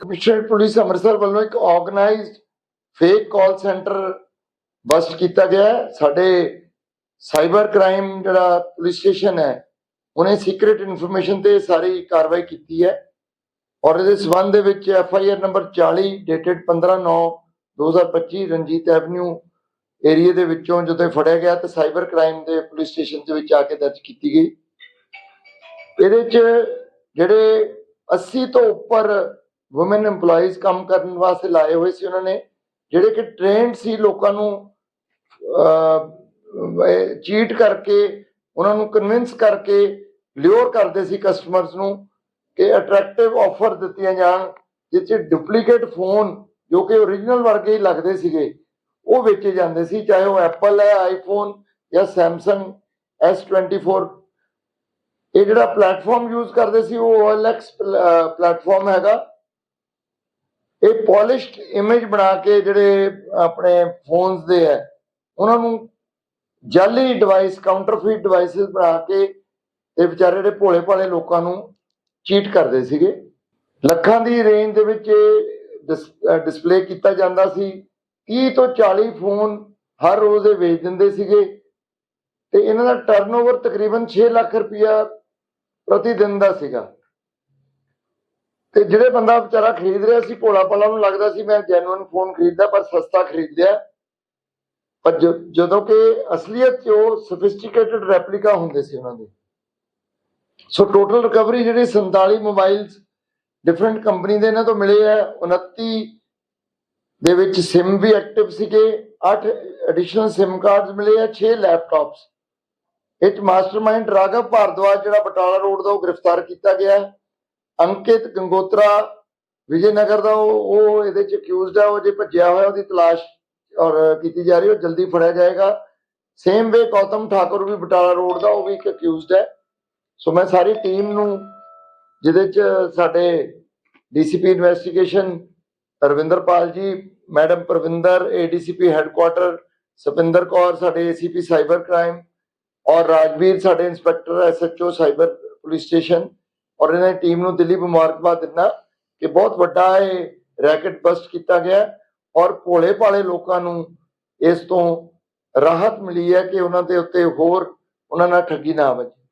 Commissionerate police Amritsar ਵੱਲੋਂ ਇੱਕ organised fake call centre bust ਕੀਤਾ ਗਿਆ ਸਾਡੇ ਸਾਈਬਰ ਕ੍ਰਾਈਮ ਜਿਹੜਾ ਪੁਲਿਸ ਸਟੇਸ਼ਨ ਹੈ, ਉਹਨੇ ਸੀਕ੍ਰੀਟ ਇਨਫੋਰਮੇਸ਼ਨ ਤੇ ਸਾਰੀ ਕਾਰਵਾਈ ਕੀਤੀ ਹੈ। ਔਰ ਇਹਦੇ ਸਬੰਧ ਦੇ ਵਿੱਚ F I R number 40 dated 15/9/2025 Ranjit Avenue area ਦੇ ਵਿੱਚੋਂ ਜਦੋਂ ਇਹ ਫੜਿਆ ਗਿਆ, ਤੇ ਸਾਈਬਰ ਕ੍ਰਾਈਮ ਦੇ ਪੁਲਿਸ ਸਟੇਸ਼ਨ ਦੇ ਵਿੱਚ ਆ ਕੇ ਦਰਜ ਕੀਤੀ ਗਈ। ਇਹਦੇ 'ਚ ਜਿਹੜੇ 80 ਤੋਂ ਉੱਪਰ ਔਮਨ EMPLOYEES ਕੰਮ ਕਰਨ ਵਾਸਤੇ ਲਾਏ ਹੋਏ ਸੀ ਉਹਨਾਂ ਨੇ, ਜਿਹੜੇ ਕਿ ਟ੍ਰੇਨਡ ਸੀ ਲੋਕਾਂ ਨੂੰ ਚੀਟ ਕਰਕੇ, ਉਹਨਾਂ ਨੂੰ ਕਨਵਿੰਸ ਕਰਕੇ ਲਿਓਰ ਕਰਦੇ ਸੀ ਕਸਟਮਰਸ ਨੂੰ ਕਿ ਅਟਰੈਕਟਿਵ ਆਫਰ ਦਿੱਤੀਆਂ ਜਾਣ, ਜਿਸ 'ਚ ਡੁਪਲੀਕੇਟ ਫੋਨ ਜੋ ਕਿ ਓਰੀਜਨਲ ਵਰਗੇ ਹੀ ਲੱਗਦੇ ਸੀਗੇ, ਉਹ ਵੇਚੇ ਜਾਂਦੇ ਸੀ, ਚਾਹੇ ਉਹ ਐਪਲ ਹੈ ਆਈਫੋਨ ਜਾਂ ਸੈਮਸੰਗ S24 ਇਹ ਜਿਹੜਾ ਪਲੇਟਫਾਰਮ ਯੂਜ਼ ਕਰਦੇ ਸੀ, ਉਹ OLX ਪਲੇਟਫਾਰਮ ਹੈਗਾ। ਇਹ ਪੋਲਿਸ਼ਡ ਇਮੇਜ ਬਣਾ ਕੇ ਜਿਹੜੇ ਆਪਣੇ ਫੋਨਸ ਦੇ ਹੈ, ਉਹਨਾਂ ਨੂੰ ਜਾਲੀ ਡਿਵਾਈਸ ਕਾਊਂਟਰਫੀਟ ਡਿਵਾਈਸਸ ਬਣਾ ਕੇ ਤੇ ਵਿਚਾਰੇ ਜਿਹੜੇ ਭੋਲੇ ਭਾਲੇ ਲੋਕਾਂ ਨੂੰ ਚੀਟ ਕਰਦੇ ਸੀਗੇ। ਲੱਖਾਂ ਦੀ ਰੇਂਜ ਦੇ ਵਿੱਚ ਡਿਸਪਲੇ ਕੀਤਾ ਜਾਂਦਾ ਸੀ। 30 ਤੋਂ 40 ਫੋਨ ਹਰ ਰੋਜ਼ ਇਹ ਵੇਚ ਦਿੰਦੇ ਸੀਗੇ। ਤੇ ਇਹਨਾਂ ਦਾ ਟਰਨਓਵਰ ਤਕਰੀਬਨ 6 ਲੱਖ ਰੁਪਇਆ ਪ੍ਰਤੀ ਦਿਨ ਦਾ ਸੀਗਾ। ਤੇ ਜਿਹੜੇ ਬੰਦਾ ਵਿਚਾਰਾ ਖਰੀਦ ਰਿਹਾ ਸੀ, ਭੋਲਾ ਭਾਲਾ ਨੂੰ ਲੱਗਦਾ ਸੀ, ਮੈਂ ਜੈਨੂਇਨ ਫੋਨ ਖਰੀਦਦਾ, ਪਰ ਸਸਤਾ ਖਰੀਦਿਆ। ਪਰ ਜਦੋਂ ਕਿ ਅਸਲੀਅਤ 'ਚ ਉਹ ਸੋਫਿਸਟੀਕੇਟਡ ਰੈਪਲੀਕਾ ਹੁੰਦੇ ਸੀ ਉਹਨਾਂ ਦੇ। ਸੋ ਟੋਟਲ ਰਿਕਵਰੀ ਜਿਹੜੀ 47 ਮੋਬਾਈਲਸ ਡਿਫਰੈਂਟ ਕੰਪਨੀ ਦੇ ਇਹਨਾਂ ਤੋਂ ਮਿਲੇ ਆ 29 ਦੇ ਵਿੱਚ SIM ਵੀ ਐਕਟਿਵ ਸੀਗੇ 8 ਐਡੀਸ਼ਨਲ SIM ਕਾਰਡਸ ਮਿਲੇ ਆ 6 ਲੈਪਟਾਪਸ ਇਹ ਮਾਸਟਰਮਾਈਂਡ ਰਾਘਵ ਭਾਰਦਵਾਜ ਜਿਹੜਾ ਬਟਾਲਾ ਰੋਡ ਦਾ ਉਹ ਗ੍ਰਿਫਤਾਰ ਕੀਤਾ ਗਿਆ। ਹੈ। ਅੰਕਿਤ ਗੰਗੋਤਰਾ ਵਿਜੇ ਨਗਰ ਦਾ, ਉਹ ਇਹਦੇ ਚ ਅਕਿਊਜ਼ਡ ਹੈ ਉਹ ਜੇ ਭੱਜਿਆ ਹੋਇਆ ਉਹਦੀ ਤਲਾਸ਼ ਔਰ ਕੀਤੀ ਜਾ ਰਹੀ ਹੈ ਉਹ ਜਲਦੀ ਫੜਿਆ ਜਾਏਗਾ। ਸੇਮ ਵੇ ਗੌਤਮ ਠਾਕੁਰ ਵੀ ਬਟਾਲਾ ਰੋਡ ਦਾ, ਉਹ ਵੀ ਇੱਕ ਅਕਿਊਜ਼ਡ ਹੈ। ਸੋ ਮੈਂ ਸਾਰੀ ਟੀਮ ਨੂੰ, ਜਿਹਦੇ ਚ ਸਾਡੇ DCP investigation Ravinderpal ji, madam Parvinder ADCP headquarter Sapinder Kaur ਸਾਡੇ ਏਸੀਪੀ ਸਾਈਬਰ ਕ੍ਰਾਈਮ ਔਰ ਰਾਜਵੀਰ ਸਾਡੇ inspector SHO cyber police station ਔਰ ਇਹਨਾਂ ਦੀ ਟੀਮ ਨੂੰ ਦਿੱਲੀ ਮੁਬਾਰਕਬਾਦ ਦਿੰਦਾ ਕਿ ਬਹੁਤ ਵੱਡਾ ਇਹ ਰੈਕਟ ਬਸਟ ਕੀਤਾ ਗਿਆ ਔਰ ਭੋਲੇ ਭਾਲੇ ਲੋਕਾਂ ਨੂੰ ਇਸ ਤੋਂ ਰਾਹਤ ਮਿਲੀ ਹੈ ਕਿ ਉਹਨਾਂ ਦੇ ਉੱਤੇ ਹੋਰ ਉਹਨਾਂ ਨਾਲ ਠੱਗੀ ਨਾ ਵੱਜੇ।